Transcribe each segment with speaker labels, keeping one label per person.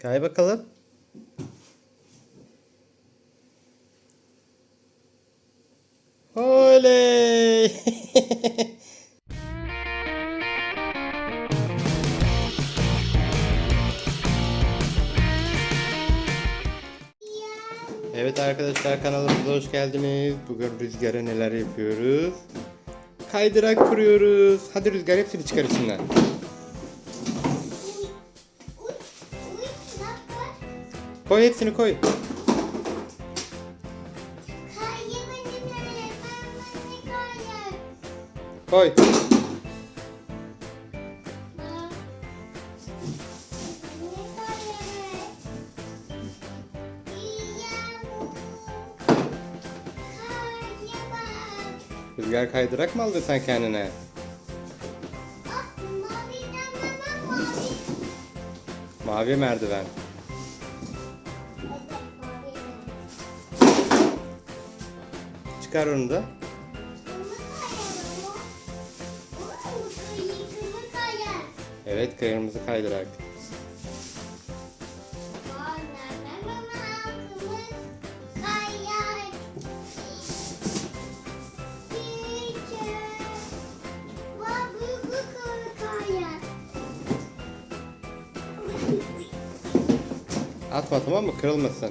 Speaker 1: Kay bakalım. Oley! Evet arkadaşlar kanalımıza hoş geldiniz. Bugün Rüzgar'a neler yapıyoruz? Kaydırak kuruyoruz. Hadi Rüzgar hepsini çıkar içinden. Koy hepsini koy. Koy. Rüzgar kaydırak mı aldın sen kendine?
Speaker 2: Mavi
Speaker 1: merdiven. Çıkar onu da. Evet kırmızı kaydırak. Atma tamam mı? Kırılmasın.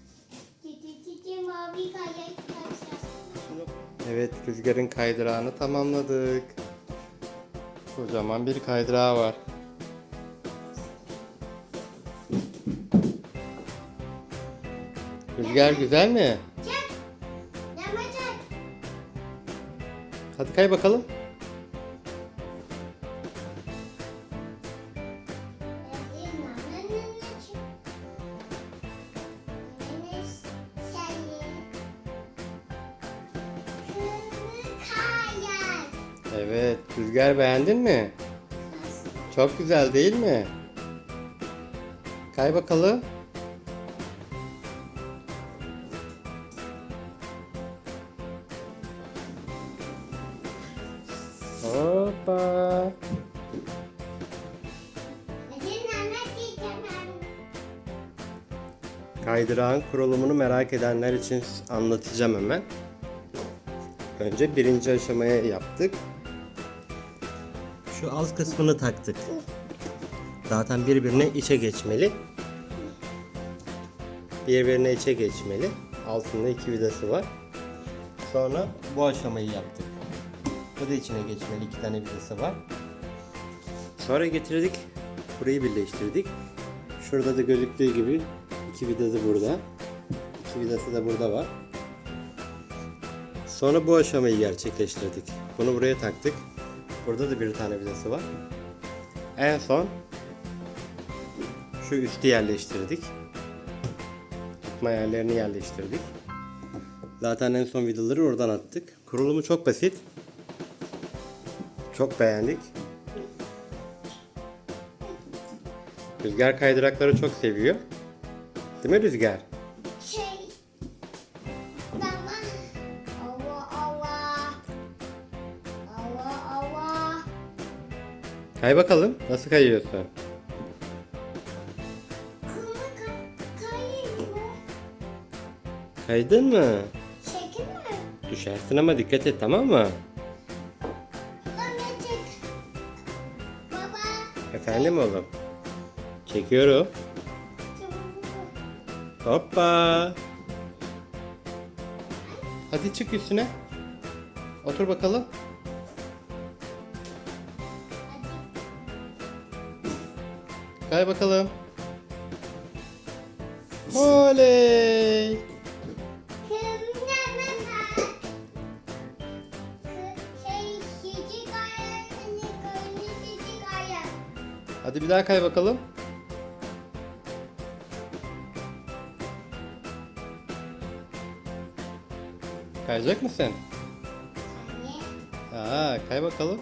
Speaker 1: Evet rüzgarın kaydırağını tamamladık. Kocaman bir kaydırağı var. Rüzgar güzel mi?
Speaker 2: Çek. Deme çek.
Speaker 1: Hadi kay bakalım. Evet rüzgar beğendin mi? Çok güzel değil mi? Kay bakalım. Hoppa. Kaydırağın kurulumunu merak edenler için anlatacağım hemen. Önce birinci aşamaya yaptık. Şu alt kısmını taktık. Zaten birbirine içe geçmeli. Birbirine içe geçmeli. Altında iki vidası var. Sonra bu aşamayı yaptık. Bu da içine geçmeli. iki tane vidası var. Sonra getirdik. Burayı birleştirdik. Şurada da gözüktüğü gibi iki vidası burada. İki vidası da burada var. Sonra bu aşamayı gerçekleştirdik. Bunu buraya taktık. Burada da bir tane vidası var. En son şu üstü yerleştirdik. Tutma yerlerini yerleştirdik. Zaten en son vidaları oradan attık. Kurulumu çok basit. Çok beğendik. Rüzgar kaydırakları çok seviyor. Değil mi Rüzgar? Kay bakalım. Nasıl kayıyorsun? Kaydın mı?
Speaker 2: Çekin mi?
Speaker 1: Düşersin ama dikkat et tamam mı?
Speaker 2: Çek. Baba.
Speaker 1: Efendim oğlum? Çekiyorum. Hoppa. Hadi çık üstüne. Otur bakalım. Kay bakalım. Oley! Hadi bir daha kay bakalım. Kayacak mısın? Aa, kay bakalım.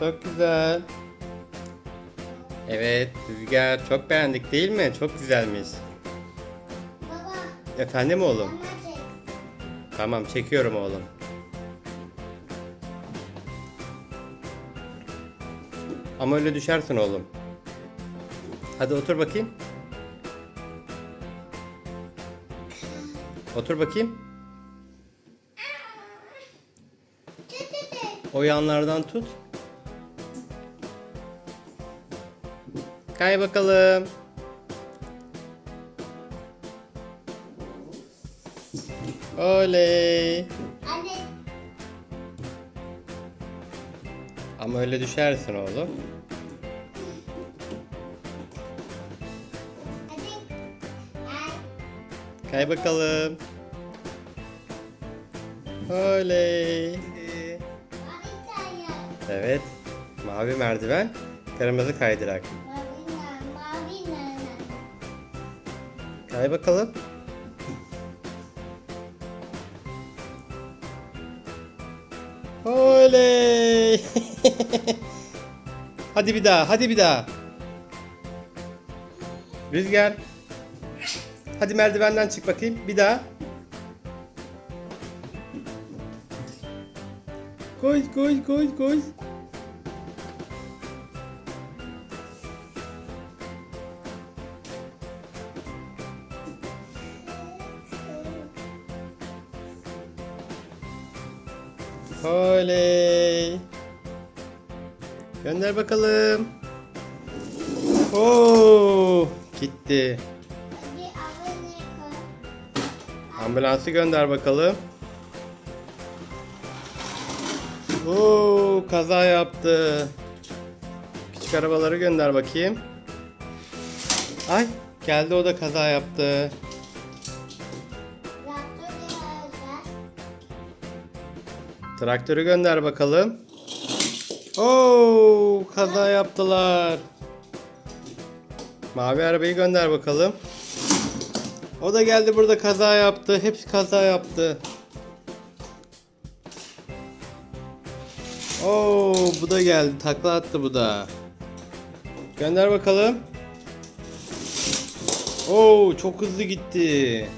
Speaker 1: Çok güzel. Evet, Rüzgar çok beğendik değil mi? Çok güzelmiş.
Speaker 2: Baba.
Speaker 1: Efendim oğlum?
Speaker 2: Çek.
Speaker 1: Tamam, çekiyorum oğlum. Ama öyle düşersin oğlum. Hadi otur bakayım. Otur bakayım. O yanlardan tut. Kay bakalım. Oley.
Speaker 2: Anne.
Speaker 1: Ama öyle düşersin oğlum. Kay bakalım. Oley. Evet. Mavi merdiven, kırmızı kaydırak. Kay bakalım. Oley! hadi bir daha, hadi bir daha. Rüzgar. Hadi merdivenden çık bakayım. Bir daha. Koş, koş, koş, koş. Gönder bakalım. Oo, gitti.
Speaker 2: Hadi abone koy.
Speaker 1: Ambulansı gönder bakalım. Oo, kaza yaptı. Küçük arabaları gönder bakayım. Ay, geldi o da kaza yaptı. Traktörü gönder bakalım. Oo, kaza yaptılar. Mavi arabayı gönder bakalım. O da geldi burada kaza yaptı. Hepsi kaza yaptı. Oo, bu da geldi. Takla attı bu da. Gönder bakalım. Oo, çok hızlı gitti.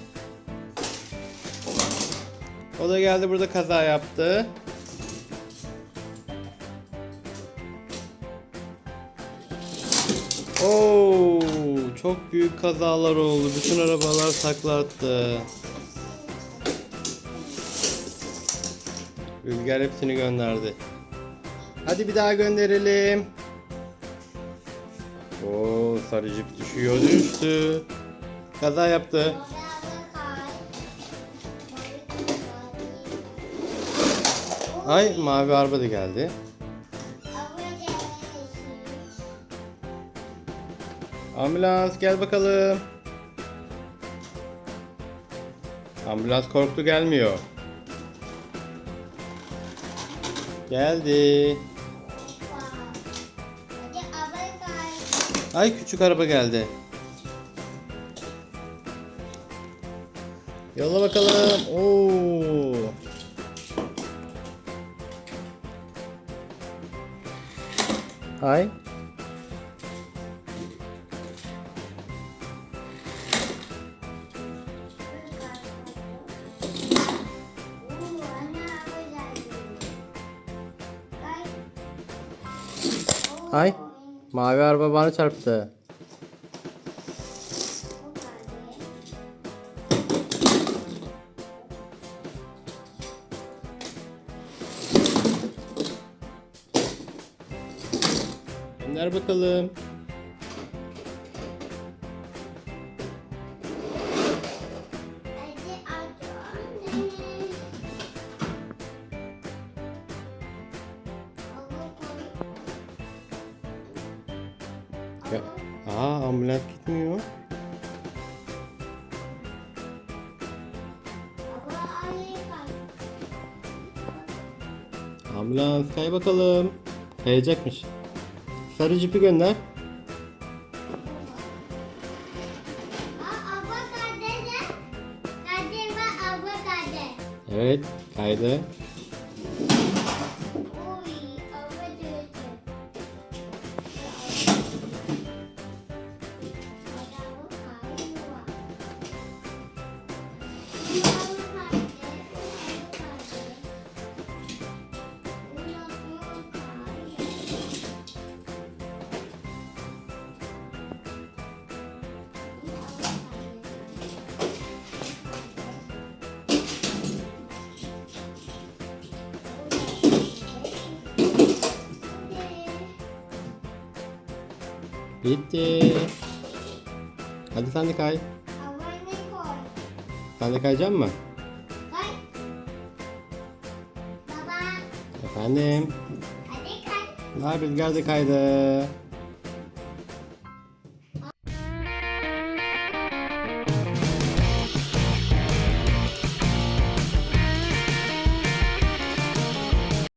Speaker 1: O da geldi burada kaza yaptı. Çok büyük kazalar oldu. Bütün arabalar takla attı. Rüzgar hepsini gönderdi. Hadi bir daha gönderelim. Oo, sarı jip düşüyor düştü. Kaza yaptı. Ay mavi araba da geldi. Ambulans gel bakalım. Ambulans korktu gelmiyor. Geldi. Ay küçük araba geldi. Yolla bakalım. Oo. Ay. Ay. Mavi araba bana çarptı. Gönder bakalım. gözükmüyor. Ambulans kay bakalım. Kayacakmış. Sarı cipi gönder. Evet
Speaker 2: kaydı.
Speaker 1: Bitti. Hadi sen de kay. Sen de kayacak mı?
Speaker 2: Baba,
Speaker 1: Efendim.
Speaker 2: hadi kay.
Speaker 1: Daha rüzgar da kaydı.